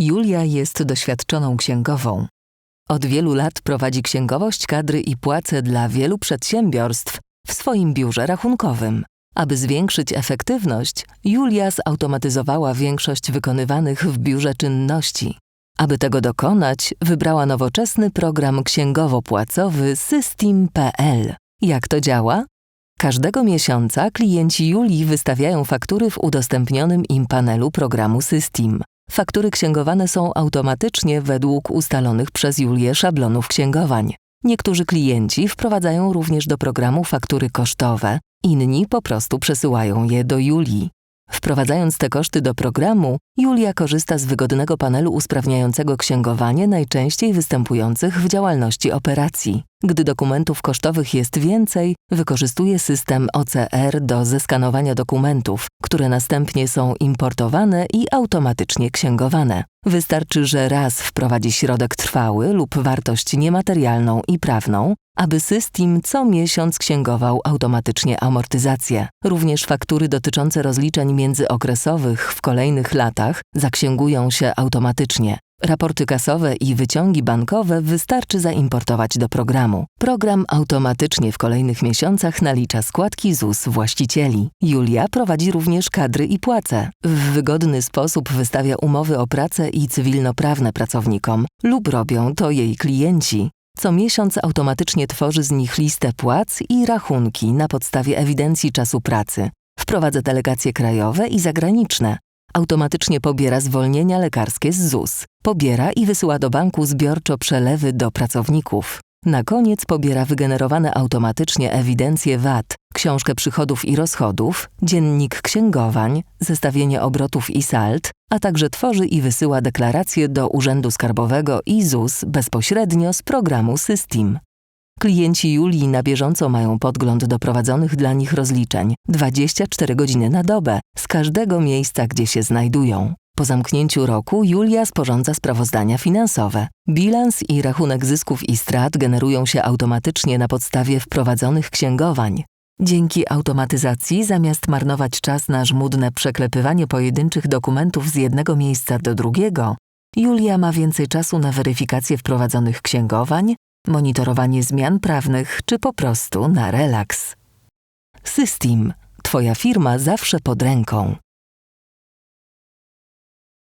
Julia jest doświadczoną księgową. Od wielu lat prowadzi księgowość kadry i płace dla wielu przedsiębiorstw w swoim biurze rachunkowym. Aby zwiększyć efektywność, Julia zautomatyzowała większość wykonywanych w biurze czynności. Aby tego dokonać, wybrała nowoczesny program księgowo-płacowy System.pl. Jak to działa? Każdego miesiąca klienci Julii wystawiają faktury w udostępnionym im panelu programu System. Faktury księgowane są automatycznie według ustalonych przez Julię szablonów księgowań. Niektórzy klienci wprowadzają również do programu faktury kosztowe, inni po prostu przesyłają je do Julii. Wprowadzając te koszty do programu, Julia korzysta z wygodnego panelu usprawniającego księgowanie najczęściej występujących w działalności operacji. Gdy dokumentów kosztowych jest więcej, wykorzystuje system OCR do zeskanowania dokumentów, które następnie są importowane i automatycznie księgowane. Wystarczy, że raz wprowadzi środek trwały lub wartość niematerialną i prawną, aby system co miesiąc księgował automatycznie amortyzację. Również faktury dotyczące rozliczeń międzyokresowych w kolejnych latach zaksięgują się automatycznie. Raporty kasowe i wyciągi bankowe wystarczy zaimportować do programu. Program automatycznie w kolejnych miesiącach nalicza składki ZUS właścicieli. Julia prowadzi również kadry i płace. W wygodny sposób wystawia umowy o pracę i cywilnoprawne pracownikom lub robią to jej klienci. Co miesiąc automatycznie tworzy z nich listę płac i rachunki na podstawie ewidencji czasu pracy. Wprowadza delegacje krajowe i zagraniczne. Automatycznie pobiera zwolnienia lekarskie z ZUS. Pobiera i wysyła do banku zbiorczo przelewy do pracowników. Na koniec pobiera wygenerowane automatycznie ewidencje VAT, książkę przychodów i rozchodów, dziennik księgowań, zestawienie obrotów i sald, a także tworzy i wysyła deklaracje do Urzędu Skarbowego i ZUS bezpośrednio z programu System. Klienci Julii na bieżąco mają podgląd do prowadzonych dla nich rozliczeń 24 godziny na dobę z każdego miejsca, gdzie się znajdują. Po zamknięciu roku Julia sporządza sprawozdania finansowe. Bilans i rachunek zysków i strat generują się automatycznie na podstawie wprowadzonych księgowań. Dzięki automatyzacji, zamiast marnować czas na żmudne przeklepywanie pojedynczych dokumentów z jednego miejsca do drugiego, Julia ma więcej czasu na weryfikację wprowadzonych księgowań, monitorowanie zmian prawnych czy po prostu na relaks. System. Twoja firma zawsze pod ręką.